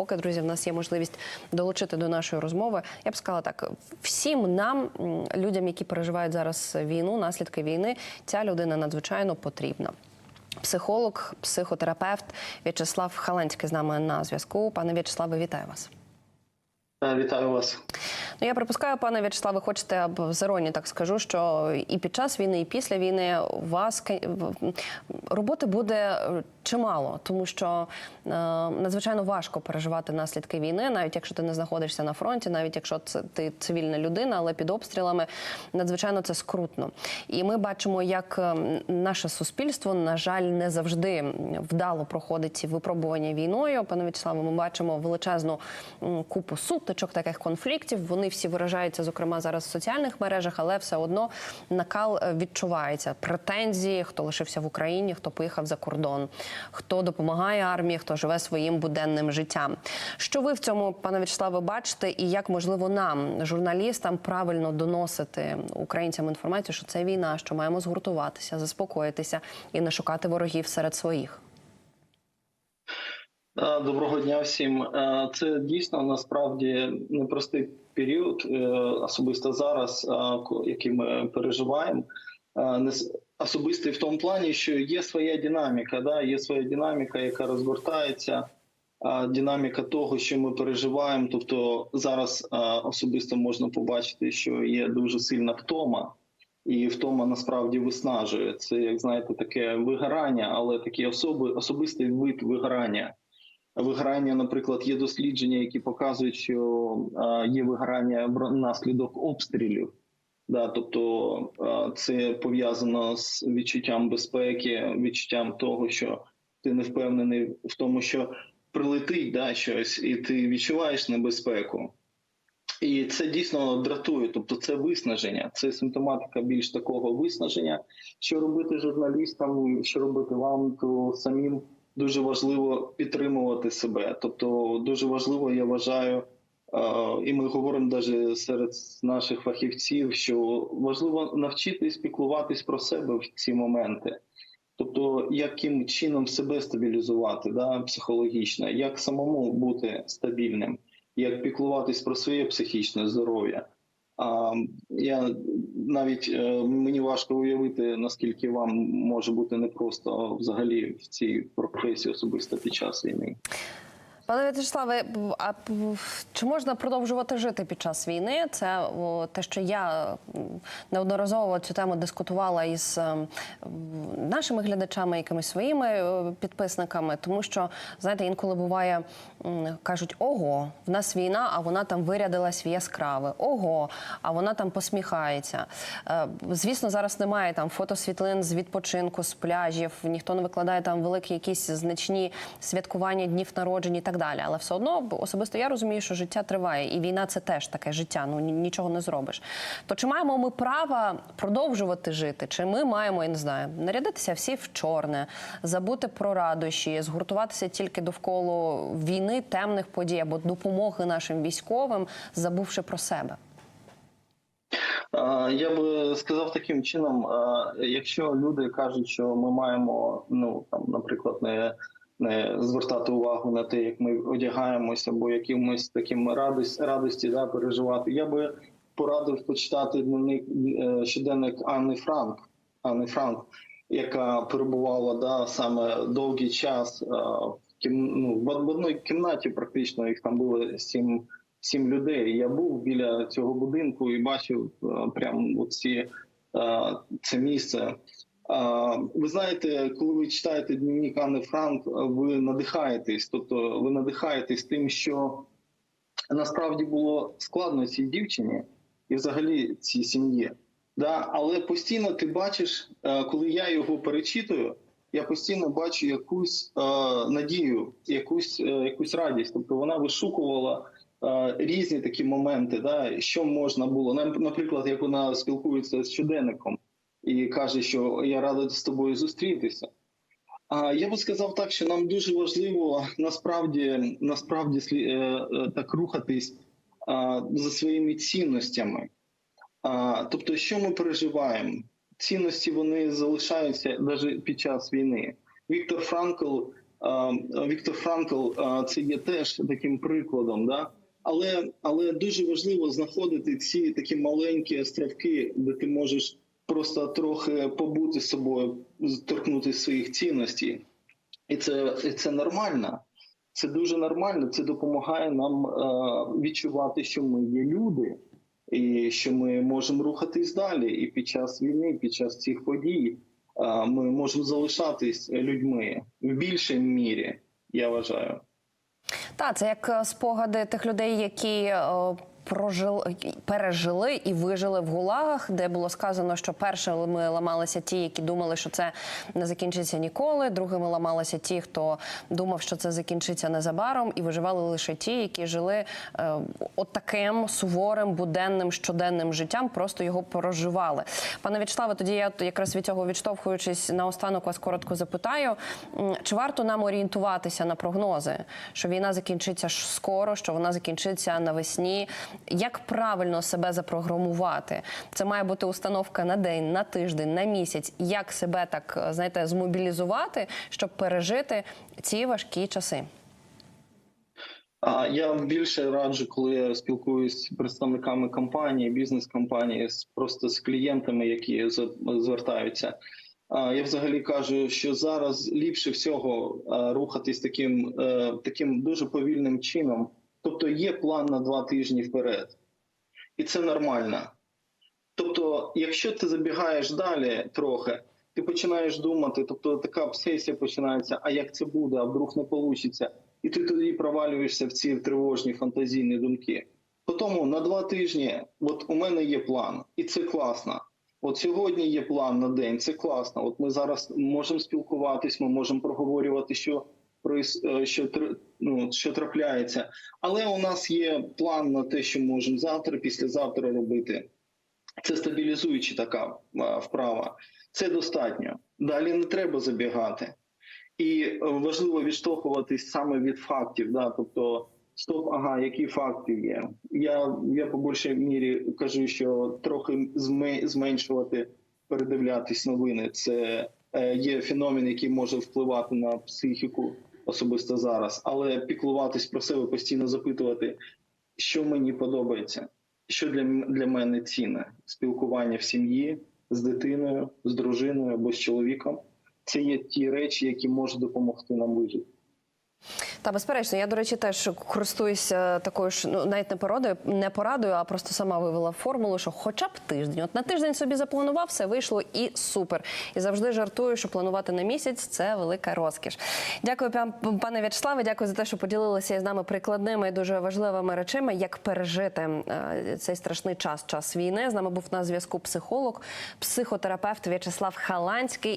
Поки друзі, в нас є можливість долучити до нашої розмови. Я б сказала так: всім нам, людям, які переживають зараз війну, наслідки війни, ця людина надзвичайно потрібна. Психолог, психотерапевт В'ячеслав Халенський з нами на зв'язку. Пане В'ячеславе, вітаю вас. Е, Вітаю вас. Ну, я припускаю, пане В'ячеславе, хочете з іронії так скажу, що і під час війни, і після війни у вас роботи буде е, чимало, тому що е, надзвичайно важко переживати наслідки війни, навіть якщо ти не знаходишся на фронті, навіть якщо це ти цивільна людина, але під обстрілами надзвичайно це скрутно. І ми бачимо, як е, наше суспільство, на жаль, не завжди вдало проходить ці випробування війною. Пане В'ячеславе, ми бачимо величезну купу сутичок, таких конфліктів. Вони всі виражаються, зокрема, зараз в соціальних мережах, але все одно накал е, відчувається. Претензії, хто лишився в Україні, хто поїхав за кордон, хто допомагає армії, хто живе своїм буденним життям. Що ви в цьому, пане В'ячеславе, бачите, і як можливо нам, журналістам, правильно доносити українцям інформацію, що це війна, що маємо згуртуватися, заспокоїтися і не шукати ворогів серед своїх? Доброго дня всім. Це дійсно насправді непростий період, е, особисто зараз, який ми переживаємо. Особистий в тому плані, що є своя динаміка, да? є своя динаміка, яка розгортається, динаміка того, що ми переживаємо. Тобто зараз особисто можна побачити, що є дуже сильна втома. І втома насправді виснажує. Це, як знаєте, таке вигорання, але такий особи, особистий вид вигорання. Вигорання, наприклад, є дослідження, які показують, що є вигорання внаслідок обстрілів. Да, тобто е, це пов'язано з відчуттям безпеки, відчуттям того, що ти не впевнений в тому, що прилетить да, щось, і ти відчуваєш небезпеку. І це дійсно дратує, тобто це виснаження, це симптоматика більш такого виснаження. Що робити журналістам, що робити вам, то самим дуже важливо підтримувати себе. Тобто, дуже важливо, я вважаю, і ми говоримо навіть серед наших фахівців, що важливо навчитись піклуватись про себе в ці моменти. Тобто, яким чином себе стабілізувати да, психологічно, як самому бути стабільним, як піклуватись про своє психічне здоров'я. А я навіть е, мені важко уявити, наскільки вам може бути непросто взагалі в цій професії особисто під час війни. Пане В'ячеславе, а чи можна продовжувати жити під час війни? Це о, те, що я неодноразово цю тему дискутувала із ем, нашими глядачами, якимись своїми е, підписниками, тому що знаєте, інколи буває кажуть: ого, в нас війна, а вона там вирядилась в яскраве. Ого, а вона там посміхається. Е, Звісно, зараз немає там фотосвітлин з відпочинку, з пляжів. Ніхто не викладає там великі якісь значні святкування днів народжень і так далі. Але все одно особисто я розумію, що життя триває, і війна це теж таке життя. Ну нічого не зробиш. То чи маємо ми право продовжувати жити? Чи ми маємо, я не знаю, нарядитися всі в чорне, забути про радощі, згуртуватися тільки довкола війни, темних подій або допомоги нашим військовим, забувши про себе? Я би сказав таким чином: якщо люди кажуть, що ми маємо, ну там, наприклад, не звертати увагу на те, як ми одягаємося, або якимось таким радість, радості да, переживати, я би порадив почитати дневник е, щоденник Анни Франк. Анни Франк, яка перебувала да, саме довгий час е, в, кім, ну, в одній кімнаті, практично їх там було сім сім людей. Я був біля цього будинку і бачив е, прямо оці, е, це місце. Ви знаєте, коли ви читаєте дневник Анни Франк, ви надихаєтесь, тобто ви надихаєтесь тим, що насправді було складно цій дівчині і взагалі цій сім'ї. Да? Але постійно ти бачиш, е, коли я його перечитую, я постійно бачу якусь е, надію, якусь, е, якусь радість. Тобто вона вишукувала різні такі моменти, да, що можна було. Наприклад, як вона спілкується з щоденником і каже, що я рада з тобою зустрітися. А я би сказав так, що нам дуже важливо насправді насправді е, е, так рухатись за своїми цінностями. Тобто, що ми переживаємо? Цінності вони залишаються навіть під час війни. Віктор Франкл Віктор Франкл це є теж таким прикладом. Да? Але, але дуже важливо знаходити ці такі маленькі островки, де ти можеш просто трохи побути з собою, торкнутися своїх цінностей. І це, і це нормально. Це дуже нормально. Це допомагає нам е, відчувати, що ми є люди, і що ми можемо рухатись далі. І під час війни, під час цих подій, е, ми можемо залишатись людьми в більшій мірі, я вважаю. Так, це як е, спогади тих людей, які прожили, пережили і вижили в гулагах, де було сказано, що першими ламалися ті, які думали, що це не закінчиться ніколи. Другими ламалися ті, хто думав, що це закінчиться незабаром, і виживали лише ті, які жили е, от таким суворим, буденним, щоденним життям, просто його проживали. Пане Вячеславе, тоді я якраз від цього відштовхуючись наостанок вас коротко запитаю, чи варто нам орієнтуватися на прогнози, що війна закінчиться скоро, що вона закінчиться навесні? Як правильно себе запрограмувати? Це має бути установка на день, на тиждень, на місяць. Як себе так е, знаєте, змобілізувати, щоб пережити ці важкі часи? Я більше раджу, коли я спілкуюсь з представниками компанії, бізнес-компанії, просто з клієнтами, які звертаються. Я взагалі кажу, що зараз ліпше всього рухатись таким, е, таким дуже повільним чином. Тобто є план на два тижні вперед, і це нормально. Тобто, якщо ти забігаєш далі трохи, ти починаєш думати, тобто така обсесія починається, а як це буде, а вдруг не вийде. І ти тоді провалюєшся в ці тривожні фантазійні думки. Тому на два тижні, от у мене є план, і це класно. От сьогодні є план на день, це класно. От ми зараз можемо спілкуватись, ми можемо проговорювати, що що, тр- ну, що трапляється. Але у нас є план на те, що можемо завтра, післязавтра робити. Це стабілізуюча така вправа. Це достатньо. Далі не треба забігати. І е, важливо відштовхуватись саме від фактів. Да? Тобто, стоп, ага, які факти є. Я, я по більшій мірі кажу, що трохи зменшувати, передивлятись новини. Це е, є феномен, який може впливати на психіку особисто зараз. Але піклуватись про себе, постійно запитувати, що мені подобається, що для, для мене цінне спілкування в сім'ї з дитиною, з дружиною або з чоловіком. Це є ті речі, які можуть допомогти нам вижити. Та безперечно, я до речі теж користуюся такою ж ну навіть не порадою, не порадою, а просто сама вивела формулу, що хоча б тиждень. От на тиждень собі запланував, все вийшло і супер. І завжди жартую, що планувати на місяць це велика розкіш. Дякую, пан- пане В'ячеславе. Дякую за те, що поділилися із нами прикладними і дуже важливими речами, як пережити е, цей страшний час, час війни. З нами був на зв'язку психолог, психотерапевт В'ячеслав Халанський.